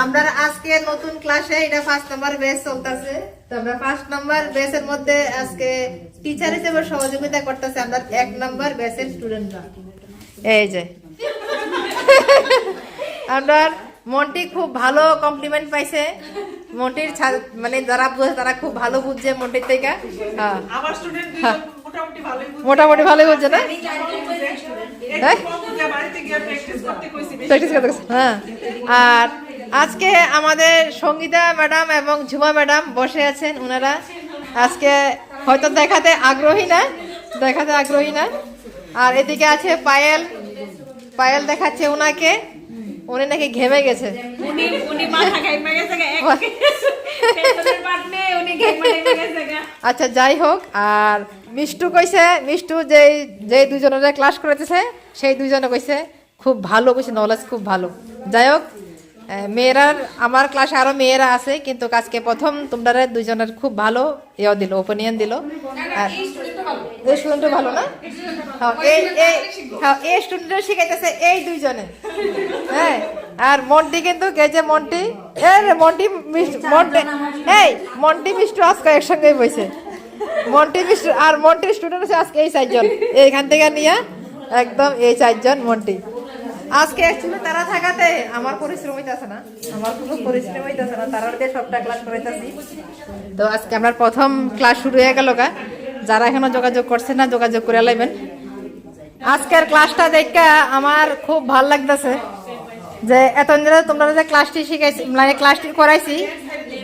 আমরা আজকে নতুন ক্লাসে এটা ফার্স্ট নাম্বার বেস চলতেছে। তো আমরা ফার্স্ট নাম্বার বেসের মধ্যে আজকে টিচার হিসেবে সহযোগিতা করতেছে আমরা এক নাম্বার বেসের স্টুডেন্টরা এই যে। আমরা মন্টি খুব ভালো কমপ্লিমেন্ট পাইছে। মন্টির মানে যারা বুঝে তারা খুব ভালো বুঝছে মন্টির থেকে। হ্যাঁ। আমার স্টুডেন্ট হ্যাঁ। মোটামুটি ভালোই বুঝে। বুঝছে না? হ্যাঁ? প্র্যাকটিস করতে হ্যাঁ। আর আজকে আমাদের সঙ্গীতা ম্যাডাম এবং ঝুমা ম্যাডাম বসে আছেন ওনারা আজকে হয়তো দেখাতে আগ্রহী না দেখাতে আগ্রহী না। আর এদিকে আছে পায়েল। পায়েল দেখাচ্ছে ওনাকে উনি নাকি ঘেমে গেছে। আচ্ছা যাই হোক আর মিষ্টু কইছে মিষ্টু যেই যেই দুজনে ক্লাস করেছে সেই দুজনে কইছে খুব ভালো কইছে নলেজ খুব ভালো। যাই হোক মেয়েরার আমার ক্লাসে আরও মেয়েরা আছে কিন্তু আজকে প্রথম তোমরা দুজনের খুব ভালো ইয়ে দিল ওপিনিয়ন দিল। আর এই স্টুডেন্টও ভালো। না? হ্যাঁ, এই এই হ্যাঁ এই স্টুডেন্ট শিখাইতেছে এই দুইজনে। হ্যাঁ আর মন্টি কিন্তু কে যে মন্টি? মন্টি মন্টি এই মন্টি মিষ্টু আজকে একসঙ্গে বইছে। মন্টি মিষ্টু আর মন্টির স্টুডেন্ট আছে আজকে এই চারজন। এইখান থেকে নিয়ে একদম এই চারজন মন্টি। আজকে অ্যাকচুয়ালি তারা থাকাতে, আমার পরিশ্রম হইতেছে না। আমার কোনো পরিশ্রম হইতেছে না তারা দিয়ে সবটা ক্লাস করাইতেছি। তো আজকে আমার প্রথম ক্লাস শুরু হয়ে গেল গা। যারা এখনও যোগাযোগ করছে না, যোগাযোগ করে লাইবেন। আজকের ক্লাসটা দেখে আমার খুব ভালো লাগতেছে যে ধরে তোমরা যে ক্লাসটি শিখাইছি মানে ক্লাসটি করাইছি,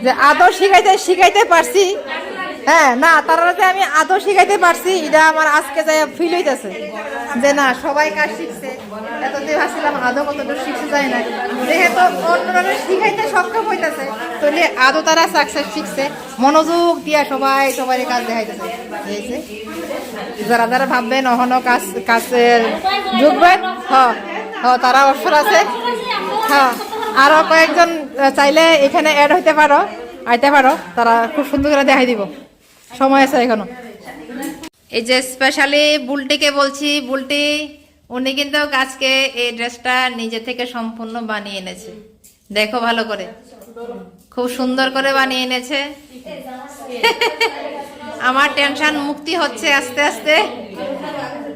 যে আদৌ শিখাইতে শিখাইতে পারছি হ্যাঁ না তারা যে আমি আদৌ শিখাইতে পারছি, এটা আমার আজকে যাই ফিল হইতেছে। যে না, সবাই কাজ শিখছে? এতদিন ভাবছিলাম আদৌ কতটুকু শিখতে যায় না। যেহেতু অন্যরা শিখাইতে সক্ষম হইতেছে তাহলে আদৌ তারা সাকসেস শিখছে। মনোযোগ দিয়া সবাই সবাই কাজ দেখাইতেছে। যারা যারা ভাববেন, অহনো কাজ, কাজের ঢুকবেন হ তারা অবসর আছে। হ্যাঁ আরও কয়েকজন চাইলে এখানে অ্যাড হইতে পারো, আইতে পারো, তারা খুব সুন্দর করে দেখাই দিব। সময় আছে এখনও। এই যে স্পেশালি বুলটিকে বলছি, বুলটি, উনি কিন্তু আজকে এই ড্রেসটা নিজে থেকে সম্পূর্ণ বানিয়ে এনেছে। দেখো ভালো করে। খুব সুন্দর করে বানিয়ে এনেছে। আমার টেনশন মুক্তি হচ্ছে আস্তে আস্তে।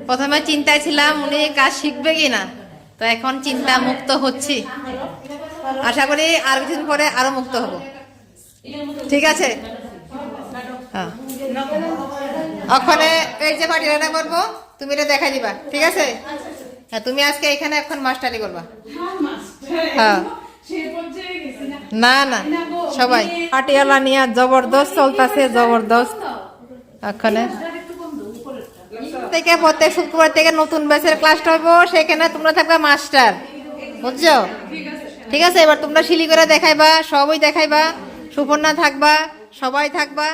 প্রথমে চিন্তায় ছিলাম, উনি কাজ শিখবে কিনা? তো এখন চিন্তা মুক্ত হচ্ছি। আশা করি আর কিছুদিন পরে আরও মুক্ত হব। ঠিক আছে? ওখানে এই যে রান্না করব তুমি এটা দেখাই দিবা ঠিক আছে? হ্যাঁ তুমি আজকে এখানে এখন মাস্টারি করবা। হ্যাঁ। না না সবাই। পাটিয়ালা নিয়ে জবরদস্ত চলতেছে জবরদস্ত। ওখানে। থেকে প্রত্যেক শুক্রবার থেকে নতুন ব্যাচের ক্লাসটা হইব সেখানে তোমরা থাকবা মাস্টার। বুঝছ? ঠিক আছে এবার তোমরা শিলি করে দেখাইবা সবই দেখাইবা সুপর্ণা থাকবা সবাই থাকবা।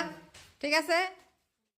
ঠিক আছে?